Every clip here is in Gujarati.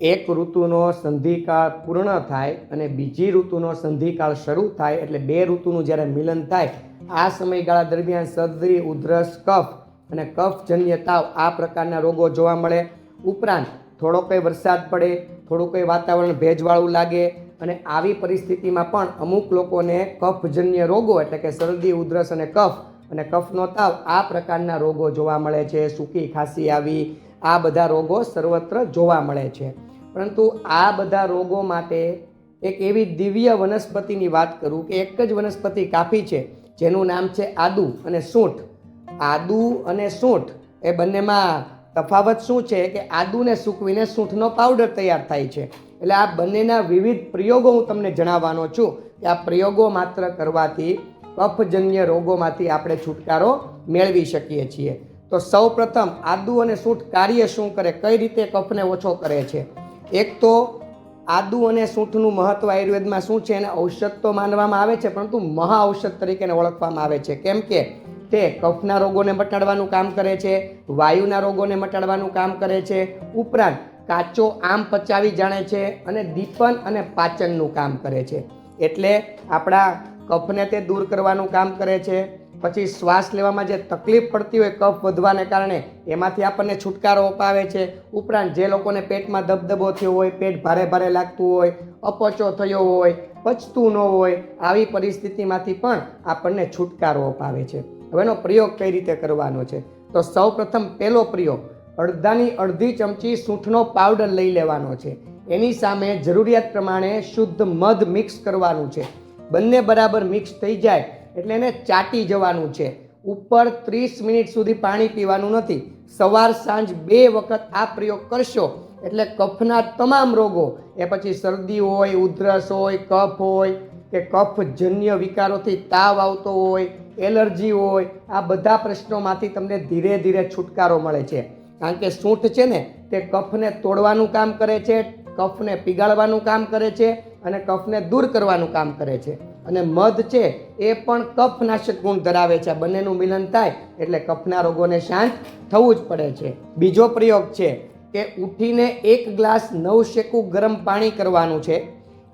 એક ઋતુનો સંધિકાળ પૂર્ણ થાય અને બીજી ઋતુનો સંધિકાળ શરૂ થાય એટલે બે ઋતુનું જ્યારે મિલન થાય, આ સમયગાળા દરમિયાન શરદી ઉધરસ, કફ અને કફજન્ય તાવ આ પ્રકારના રોગો જોવા મળે. ઉપરાંત થોડો કંઈ વરસાદ પડે, થોડું કંઈ વાતાવરણ ભેજવાળું લાગે અને આવી પરિસ્થિતિમાં પણ અમુક લોકોને કફજન્ય રોગો એટલે કે શરદી, ઉધરસ અને કફ અને કફનો તાવ આ પ્રકારના રોગો જોવા મળે છે. સૂકી, ખાંસી આવી, આ બધા રોગો સર્વત્ર જોવા મળે છે. પરંતુ આ બધા રોગો માટે એક એવી દિવ્ય વનસ્પતિની વાત કરું કે એક જ વનસ્પતિ કાફી છે, જેનું નામ છે આદુ અને સૂંઠ. આદુ અને સૂંઠ એ બંનેમાં તફાવત શું છે કે આદુને સૂકવીને સૂંઠનો પાવડર તૈયાર થાય છે. એટલે આ બંનેના વિવિધ પ્રયોગો હું તમને જણાવવાનો છું કે આ પ્રયોગો માત્ર કરવાથી કફજન્ય રોગોમાંથી આપણે છુટકારો મેળવી શકીએ છીએ. તો સૌ પ્રથમ આદુ અને સૂંઠ કાર્ય શું કરે, કઈ રીતે કફને ઓછો કરે છે? એક તો આદુ અને સૂંઠનું મહત્વ આયુર્વેદમાં શું છે એને ઔષધ તો માનવામાં આવે છે, પરંતુ મહા ઔષધ તરીકે એને ઓળખવામાં આવે છે. કેમ કે તે કફના રોગોને મટાડવાનું કામ કરે છે, વાયુના રોગોને મટાડવાનું કામ કરે છે, ઉપરાંત કાચો આમ પચાવી જાણે છે અને દીપન અને પાચનનું કામ કરે છે. એટલે આપણા કફને તે દૂર કરવાનું કામ કરે છે પછી શ્વાસ લેવામાં જે તકલીફ પડતી હોય કફ વધવાને કારણે એમાંથી આપણને છુટકારો અપાવે છે. ઉપરાંત જે લોકોને પેટમાં દબદબો થયો હોય, પેટ ભારે ભારે લાગતું હોય, અપચો થયો હોય, પચતું ન હોય, આવી પરિસ્થિતિમાંથી પણ આપણને છુટકારો અપાવે છે. હવે એનો પ્રયોગ કઈ રીતે કરવાનો છે? તો સૌ પ્રથમ પહેલો પ્રયોગ, અડધાની અડધી ચમચી સૂંઠનો પાવડર લઈ લેવાનો છે. એની સામે જરૂરિયાત પ્રમાણે શુદ્ધ મધ મિક્સ કરવાનું છે. બંને બરાબર મિક્સ થઈ જાય એટલે એને ચાટી જવાનું છે. ઉપર ત્રીસ મિનિટ સુધી પાણી પીવાનું નથી. સવાર સાંજ બે વખત આ પ્રયોગ કરશો એટલે કફના તમામ રોગો, એ પછી શરદી હોય, ઉધરસ હોય, કફ હોય, કે કફજન્ય વિકારોથી તાવ આવતો હોય, એલર્જી હોય, આ બધા પ્રશ્નોમાંથી તમને ધીરે ધીરે છુટકારો મળે છે. કારણ કે સૂંઠ છે ને, તે કફને તોડવાનું કામ કરે છે, કફને પીગાળવાનું કામ કરે છે અને કફને દૂર કરવાનું કામ કરે છે. અને મધ છે, એ પણ કફનાશક ગુણ ધરાવે છે. બંનેનું મિલન થાય એટલે કફના રોગોને શાંત થવું જ પડે છે. બીજો પ્રયોગ છે કે ઉઠીને એક ગ્લાસ નવ શેકું ગરમ પાણી કરવાનું છે.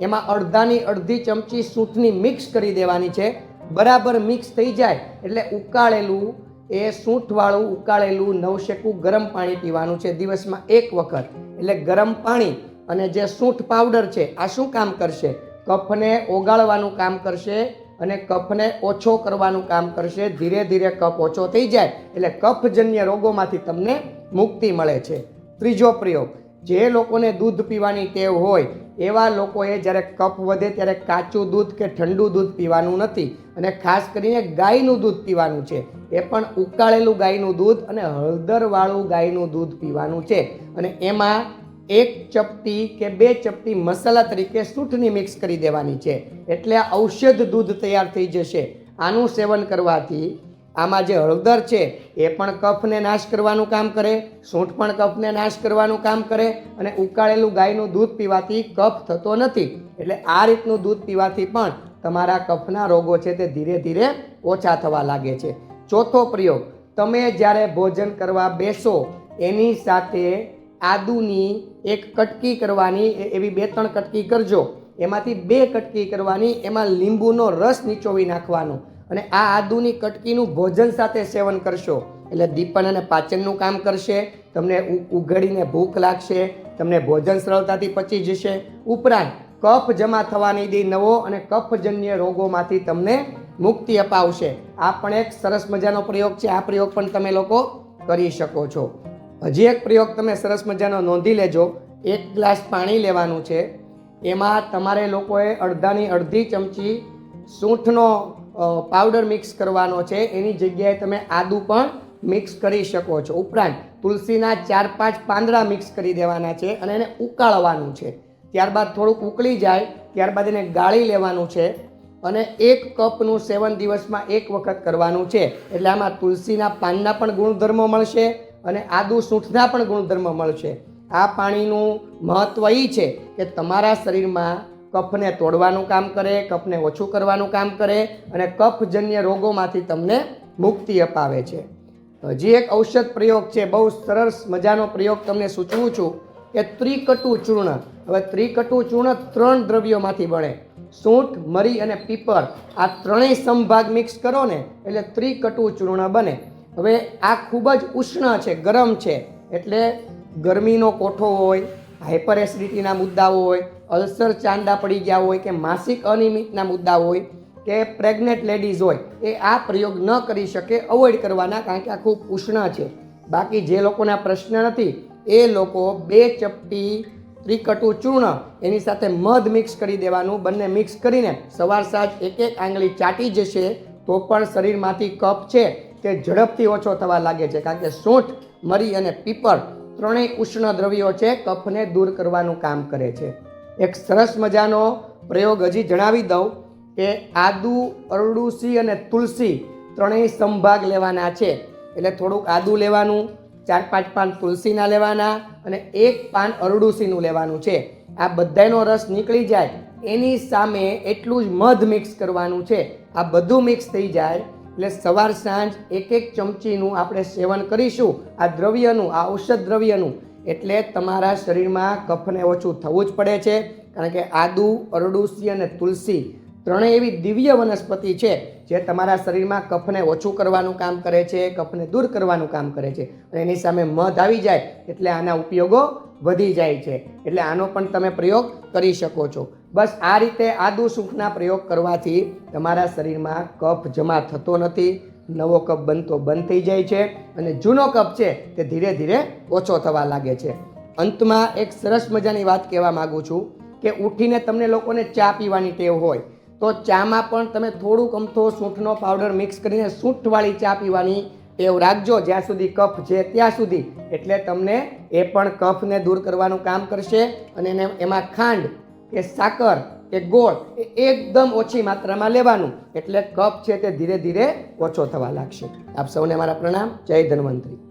એમાં અડધાની અડધી ચમચી સૂંઠની મિક્સ કરી દેવાની છે. બરાબર મિક્સ થઈ જાય એટલે ઉકાળેલું, એ સૂંઠવાળું ઉકાળેલું નવશેકું ગરમ પાણી પીવાનું છે દિવસમાં એક વખત. એટલે ગરમ પાણી અને જે સૂંઠ પાવડર છે, આ શું કામ કરશે? કફને ઓગાળવાનું કામ કરશે અને કફને ઓછો કરવાનું કામ કરશે. ધીરે ધીરે કફ ઓછો થઈ જાય એટલે કફજન્ય રોગોમાંથી તમને મુક્તિ મળે છે. ત્રીજો પ્રયોગ, જે લોકોને દૂધ પીવાની ટેવ હોય, એવા લોકોએ જ્યારે કફ વધે ત્યારે કાચું દૂધ કે ઠંડુ દૂધ પીવાનું નથી અને ખાસ કરીને ગાયનું દૂધ પીવાનું છે. એ પણ ઉકાળેલું ગાયનું દૂધ અને હળદરવાળું ગાયનું દૂધ પીવાનું છે. અને એમાં એક ચપટી કે બે ચપટી મસાલા તરીકે સૂંઠની મિક્સ કરી દેવાની છે. એટલે આ ઔષધ દૂધ તૈયાર થઈ જશે. આનું સેવન કરવાથી આમાં જે હળદર છે, એ પણ કફને નાશ કરવાનું કામ કરે, સૂંઠ પણ કફને નાશ કરવાનું કામ કરે અને ઉકાળેલું ગાયનું દૂધ પીવાથી કફ થતો નથી. એટલે આ રીતનું દૂધ પીવાથી પણ તમારા કફના રોગો છે તે ધીરે ધીરે ઓછા થવા લાગે છે. ચોથો પ્રયોગ, તમે જ્યારે ભોજન કરવા બેસો, એની સાથે આદુની એક કટકી કરવાની એવી બે ત્રણ કટકી કરજો. એમાંથી બે કટકી કરવાની, એમાં લીંબુનો રસ નીચોવી નાખવાનો. અને આ આદુની કટકીનું ભોજન સાથે સેવન કરશો. એટલે દીપન અને પાચનનું કામ કરશે, તમને ઉઘડીને ભૂખ લાગશે, તમને ભોજન સરળતાથી પચી જશે. ઉપરાંત, કફ જમા થવાની દે નવો અને કફજન્ય રોગોમાંથી તમને મુક્તિ અપાવશે. આ પણ એક સરસ મજાનો પ્રયોગ છે. આ પ્રયોગ પણ તમે લોકો કરી શકો છો. હજી એક પ્રયોગ તમે સરસ મજાનો નોંધી લેજો. એક ગ્લાસ પાણી લેવાનું છે. એમાં તમારે લોકોએ અડધાની અડધી ચમચી સૂંઠનો પાવડર મિક્સ કરવાનો છે. એની જગ્યાએ તમે આદુ પણ મિક્સ કરી શકો છો. ઉપરાંત તુલસીના ચાર પાંચ પાંદડા મિક્સ કરી દેવાના છે અને એને ઉકાળવાનું છે. ત્યારબાદ થોડુંક ઉકળી જાય, ત્યારબાદ એને ગાળી લેવાનું છે અને એક કપનું સેવન દિવસમાં એક વખત કરવાનું છે. એટલે આમાં તુલસીના પાનના પણ ગુણધર્મો મળશે અને આદુ સૂંઠના પણ ગુણધર્મ મળશે. આ પાણીનું મહત્ત્વ એ છે કે તમારા શરીરમાં કફને તોડવાનું કામ કરે, કફને ઓછું કરવાનું કામ કરે અને કફજન્ય રોગોમાંથી તમને મુક્તિ અપાવે છે. હજી એક ઔષધ પ્રયોગ છે, બહુ સરસ મજાનો પ્રયોગ તમને સૂચવું છું એ ત્રિકટુ ચૂર્ણ. હવે ત્રિકટુ ચૂર્ણ ત્રણ દ્રવ્યોમાંથી બને. સૂંઠ, મરી અને પીપર આ ત્રણેય સમભાગ મિક્સ કરો ને એટલે ત્રિકટુ ચૂર્ણ બને. હવે આ ખૂબ જ ઉષ્ણ છે, ગરમ છે. એટલે ગરમીનો કોઠો હોય હાઇપર એસિડિટીના મુદ્દાઓ હોય, અલ્સર ચાંદા પડી ગયા હોય કે માસિક અનિયમિતના મુદ્દા હોય કે પ્રેગ્નેન્ટ લેડીઝ હોય, એ આ પ્રયોગ ન કરી શકે અવોઇડ કરવાના કારણ કે આ ખૂબ ઉષ્ણ છે. બાકી જે લોકોના પ્રશ્ન નથી, એ લોકો બે ચપટી ત્રિકટુ ચૂર્ણ એની સાથે મધ મિક્સ કરી દેવાનું, બંને મિક્સ કરીને સવાર સાંજ એક એક આંગળી ચાટી જશે તો પણ શરીરમાંથી કફ છે. તે ઝડપથી ઓછો થવા લાગે છે કારણ કે સૂંઠ, મરી અને પીપર ત્રણેય ઉષ્ણ દ્રવ્યો છે કફને દૂર કરવાનું કામ કરે છે. એક સરસ મજાનો પ્રયોગ હજી જણાવી દઉં કે આદુ અરડુસી અને તુલસી ત્રણેય સંભાગ લેવાના છે. એટલે થોડુંક આદુ લેવાનું, ચાર પાંચ પાન તુલસીના લેવાના અને એક પાન અરડુસીનું લેવાનું છે. આ બધાનો રસ નીકળી જાય, એની સામે એટલું જ મધ મિક્સ કરવાનું છે. આ બધું મિક્સ થઈ જાય એટલે સવાર સાંજ એક એક ચમચીનું આપણે સેવન કરીશું, આ દ્રવ્યનું, આ ઔષધ દ્રવ્યનું, એટલે તમારા શરીરમાં કફને ઓછું થવું જ પડે છે. કારણ કે આદુ, અરડુસી અને તુલસી ત્રણેય એવી દિવ્ય વનસ્પતિ છે જે તમારા શરીરમાં કફને ઓછું કરવાનું કામ કરે છે, કફને દૂર કરવાનું કામ કરે છે. અને એની સામે મધ આવી જાય એટલે આના ઉપયોગો વધી જાય છે. એટલે આનો પણ તમે પ્રયોગ કરી શકો છો. બસ આ રીતે આદુ સૂંઠના પ્રયોગ કરવાથી તમારા શરીરમાં કફ જમા થતો નથી, નવો કપ બનતો બંધ થઈ જાય છે અને જૂનો કપ છે તે ધીરે ધીરે ઓછો થવા લાગે છે. અંતમાં એક સરસ મજાની વાત કહેવા માગું છું કે ઉઠીને તમને લોકોને ચા પીવાની ટેવ હોય તો ચામાં પણ તમે થોડુંક અમથો સૂંઠનો પાવડર મિક્સ કરીને સૂંઠવાળી ચા પીવાની ટેવ રાખજો. જ્યાં સુધી કફ છે ત્યાં સુધી. એટલે તમને એ પણ કફને દૂર કરવાનું કામ કરશે અને એને એમાં ખાંડ કે સાકર કે ગોળ એ એકદમ ઓછી માત્રામાં લેવાનું. એટલે કફ છે તે ધીરે ધીરે ઓછો થવા લાગશે. આપ સૌને મારા પ્રણામ. જય ધન્વંતરી.